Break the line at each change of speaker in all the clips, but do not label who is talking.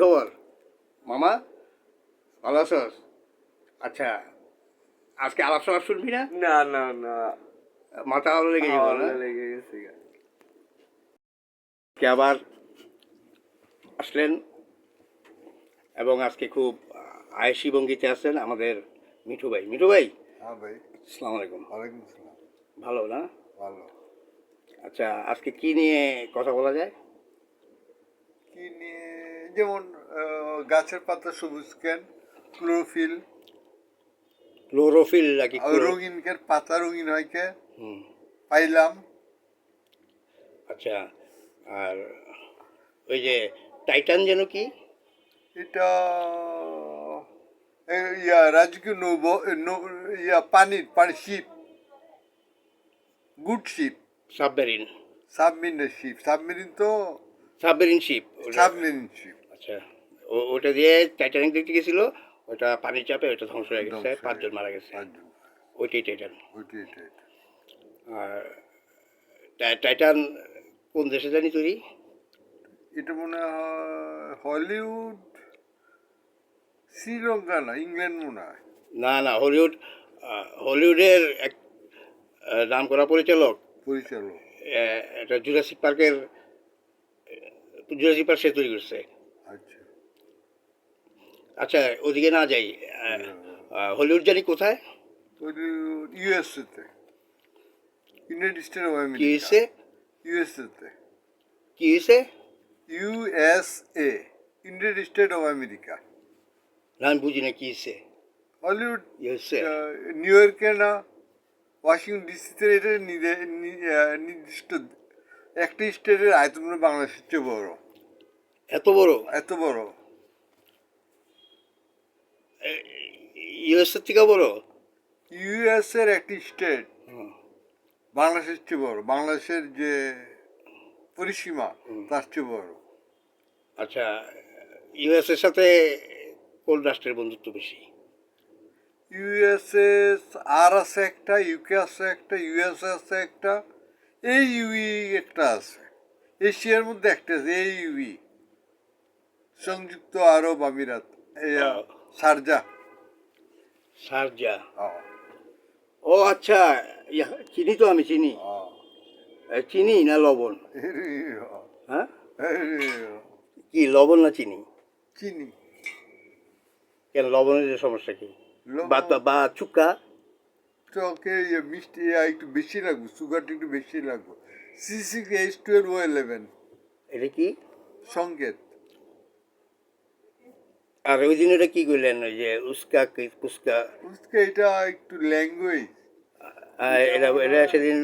খবর মামা ভালো আছস? আচ্ছা আজকে আলাপ সালাপ শুনবি না?
না না না।
মাথা ভালো লেগে যাব
লেগে গেছে।
আজকে আবার আসলেন এবং আজকে খুব আয়েসি ভঙ্গিতে আছেন আমাদের মিঠু ভাই। মিঠু ভাই
হ্যাঁ ভাই।
আসসালামু আলাইকুম।
ওয়ালাইকুম আসসালাম।
ভালো না?
ভালো।
আচ্ছা আজকে কি নিয়ে কথা বলা যায়?
কি নিয়ে যেমন গাছের পাতা সবুজ কেন ক্লোরোফিল
ক্লোরোফিল নাকি
রঙিন কেন পাতা রঙিন হয় কে পাইলাম।
আচ্ছা আর ওই যে টাইটান যেন কি?
এটা ইয়া রাজকীয় নৌব নৌ- ইয়া পানির পানি শিপ গুড শিপ
সাবমেরিন
সাবমেরিনের শিপ সাবমেরিন তো
সাবমেরিন শিপ
সাবমেরিন শিপ
আচ্ছা। ও- ওটা দিয়ে টাইটানিক দেখতে গেছিল ওটা পানির চাপে ওটা ধ্বংস হয়ে গেছে পাঁচজন মারা গেছে। ওইটাই টাইটান
ওইটা এটা এটা।
আর টাই- টাইটান কোন দেশে জানি তৈরি?
এটা মনে হয় হলিউড শ্রীলঙ্কা না ইংল্যান্ড মনে হয়।
না না হলিউড হলিউডের এক নাম করা পরিচালক।
পরিচালক।
এটা জুরাসিক পার্কের জুরাসিক পার্ক সে তৈরি করছে।
আচ্ছা।
আচ্ছা ওদিকে না যাই হলিউড জানি কোথায়?
ইউএসএতে। United State of America. ইউএসএতে। USA United State of America.
না আমি বুঝি না কি
হলিউড নিউ ইয়র্কে না ওয়াশিংটন ডিসিতে এটা নি- নির্দিষ্ট একটা স্টেটের আয়তন বাংলাদেশের চেয়ে বড়।
এত বড়?
এত বড়।
ইউএস এর থেকে বড়?
ইউএস এর একটি স্টেট। বাংলাদেশের চেয়ে বড়। বাংলাদেশের যে পরিসীমা তার চেয়ে বড়।
আচ্ছা ইউএস এর সাথে কোন রাষ্ট্রের বন্ধুত্ব বেশি?
ইউএসএ আর আছে একটা ইউকে আছে একটা ইউএস আছে একটা এই ইউই একটা আছে। এশিয়ার মধ্যে একটা আছে এই ইউই সংযুক্ত আরব আমিরাত
ও। সারজা।
ও,
আচ্ছা চিনি তো আমি চিনি। চিনি না লবণ? হ্যাঁ? কি লবণ না চিনি?
চিনি।
কেন লবণের যে সমস্যা কি? বা চুক্কা?
চকে ইয়ে মিষ্টি একটু বেশি লাগবে সুগারটা একটু বেশি লাগবে। C six H twelve O eleven
এটা কি?
সংকেত।
আর ওই দিন এটা কি করলেন ওই যে উস্কা কুস্কা
বুঝতে এটা একটু ল্যাঙ্গুয়েজ।
এটা এটা সেদিন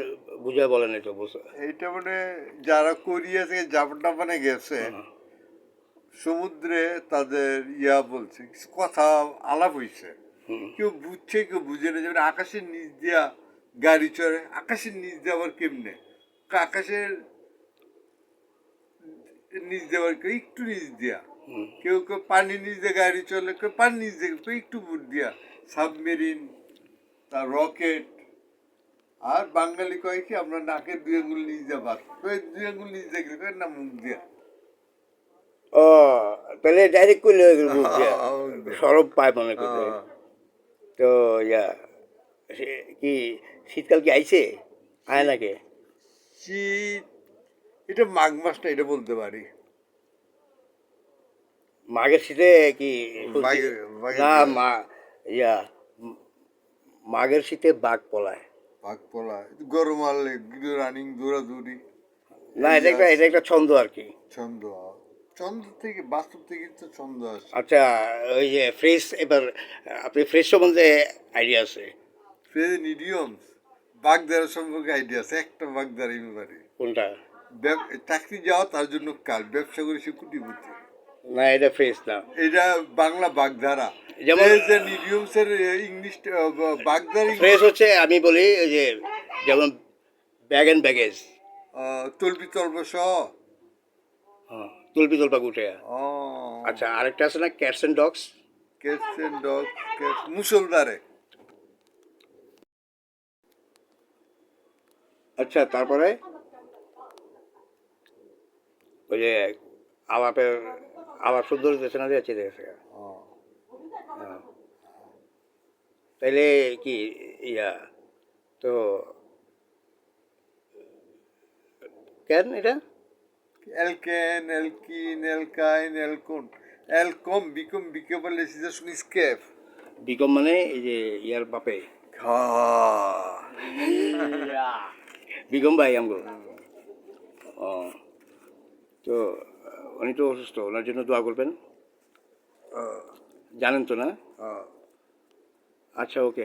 বুঝা বলেন তো বুঝা।
এইটা মানে যারা কোরিয়া থেকে জাপান টাপানে গেছে সমুদ্রে তাদের ইয়া বলছে কিছু কথা আলাপ হইছে। কেউ বুঝছে কেউ বুঝে না যেমন আকাশের নিচ দিয়া গাড়ি চড়ে আকাশের নিচ দেওয়ার কেমনে? আকাশের নিচ দেওয়ার একটু নিচ দিয়া।
হুম।
কেউ কেউ পানি নিজে গাড়ি চলে কেউ পানি নিজে একটু দিয়া। সাবমেরিন তার রকেট আর বাঙালি কয় কি আমরা নাকের দুই আঙ্গুল নিচ দিয়ে বাস কয় দুই দিয়ে গেলে কয় না মুখ দিয়া।
ও তাহলে ডাইরেক্ট করলে মুখ দিয়া।
মুখ দিয়া।
সরব পায় মনে করতে তো ইয়া কি শীতকাল কি আইছে? আয় নাকি?
শীত এটা মাঘ মাস না এটা বলতে পারি।
মাঘের শীতে কি না মা ইয়া মাঘের শীতে বাঘ পলায়।
পাক পলা গরম আনলে রানিং দৌড়াদৌড়ি।
না এটা একটা এটা একটা ছন্দ আর কি।
ছন্দ। ছন্দ থেকে বাস্তব থেকে তো ছন্দ আসে
আচ্ছা ওই যে ফ্রেশ এবার আপনি ফ্রেশ সম্বন্ধে আইডিয়া আছে?
ফ্রেজ ইডিয়মস বাগদারা সম্পর্কে আইডিয়া আছে। একটা বাগদারা আমি পারি।
কোনটা?
চাকরি যাওয়া তার জন্য কাল। ব্যবসা করে সে কুটিপতি।
না এটা ফ্রেশ না।
এটা বাংলা বাগধারা।
যেমন-
ফ্রেজ এন্ড ইডিয়মস এর ইংলিশ বাগদারা
ফ্রেশ হচ্ছে আমি বলি যে যেমন ব্যাগ অ্যান্ড ব্যাগেজ
তলবি তলব সহ।
হ্যাঁ তুলপি তুলপা গুটে। আচ্ছা আরেকটা আছে না cats and dogs
cats and dog মুসলদারে
আচ্ছা তারপরে? ওই যে আলাপের আবার শুদ্ধ দেশনা দিয়ে চেয়ে দেখেছে তাইলে কি ইয়া তো কেন এটা?
এলকেন এলকিন এলকাইন এলকুন এলকম বিকম বিকম বলে সিজা শুনি স্কেপ
বিকম মানে এই যে ইয়ার বাপে। বিকম ভাই আমগো। ও তো উনি তো অসুস্থ ওনার জন্য দোয়া করবেন। জানেন তো না? আচ্ছা ওকে।